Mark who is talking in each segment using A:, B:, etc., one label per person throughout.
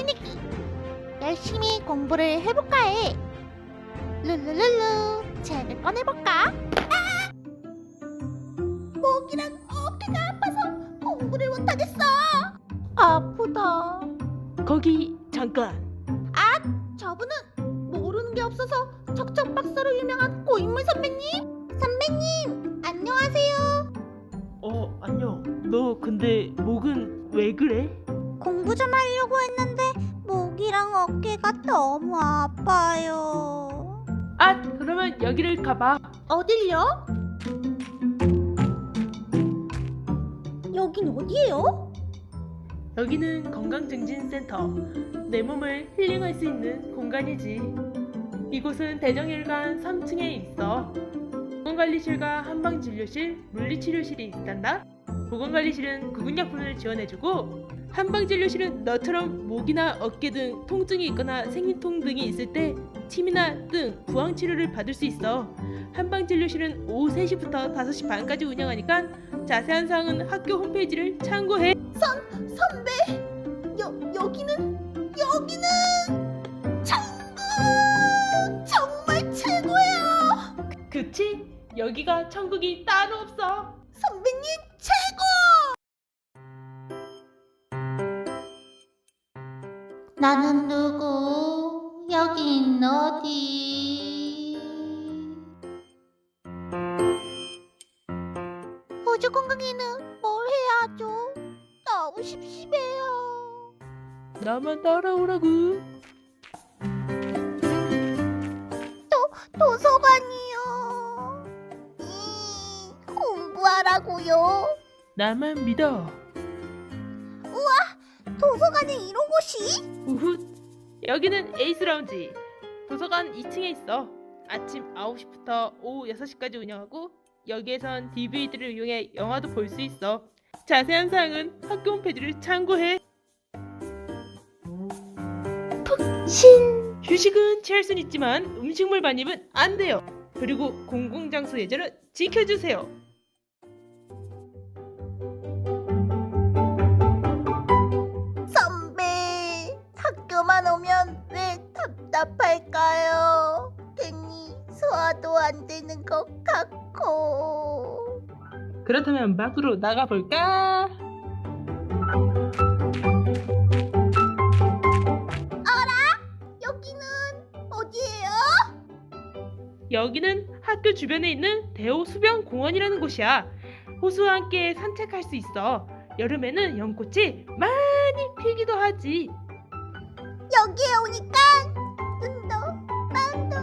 A: 새내기 열심히 공부를 해볼까 해 룰루룰루 책을 꺼내볼까 아! 목이랑 어깨가 아파서 공부를 못하겠어 아프다
B: 거기 잠깐.
A: 저분은 모르는 게 없어서 척척박사로 유명한 고인물 선배님 선배님 안녕하세요
B: 어 안녕. 너 근데 목은 왜 그래?
A: 공부 좀 하려고 했는데 목이랑 어깨가 너무 아파요.
B: 아 그러면 여기를 가봐.
A: 어딜요? 여긴 어디예요?
B: 여기는 건강증진센터. 내 몸을 힐링할 수 있는 공간이지. 이곳은 대정혈관 3층에 있어. 보건관리실과 한방진료실, 물리치료실이 있단다. 보건관리실은 구근약품을 지원해주고 한방진료실은 너처럼 목이나 어깨 등 통증이 있거나 생리통 등이 있을 때 침이나 등 부항 치료를 받을 수 있어. 한방진료실은 오후 3시부터 5시 반까지 운영하니까 자세한 사항은 학교 홈페이지를 참고해.
A: 선배, 여 여기는 여기는 천국 정말 최고예요.
B: 그치? 여기가 천국이 따로 없어.
C: 나는 누구?
A: 여긴 어디? 호주 건강에는 뭘 해야 하죠? 너무 심심해요.
B: 나만 따라오라고.
A: 도서관이요. 이, 공부하라고요.
B: 나만 믿어.
A: 도서관에 이런 곳이?
B: 우훗. 여기는 에이스 라운지. 도서관 2층에 있어. 아침 9시부터 오후 6시까지 운영하고 여기에선 DVD를 이용해 영화도 볼 수 있어. 자세한 사항은 학교 홈페이지를 참고해.
A: 신.
B: 휴식은 취할 순 있지만 음식물 반입은 안 돼요. 그리고 공공장소 예절은 지켜주세요.
A: 학교만 오면 왜 답답할까요? 괜히 소화도 안 되는 것 같고.
B: 그렇다면 밖으로 나가 볼까?
A: 여기는 어디예요?
B: 여기는 학교 주변에 있는 대호 수변 공원이라는 곳이야. 호수와 함께 산책할 수 있어. 여름에는 연꽃이 많이 피기도 하지.
A: 여기에 오니까 눈도 마음도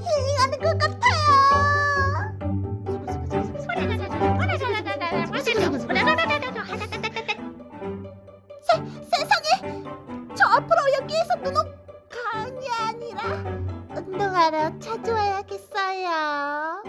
A: 힐링하는 것 같아요. 세, 세상에 저 앞으로 여기에서 눈은 강이 아니라 운동하러 자주 와야겠어요.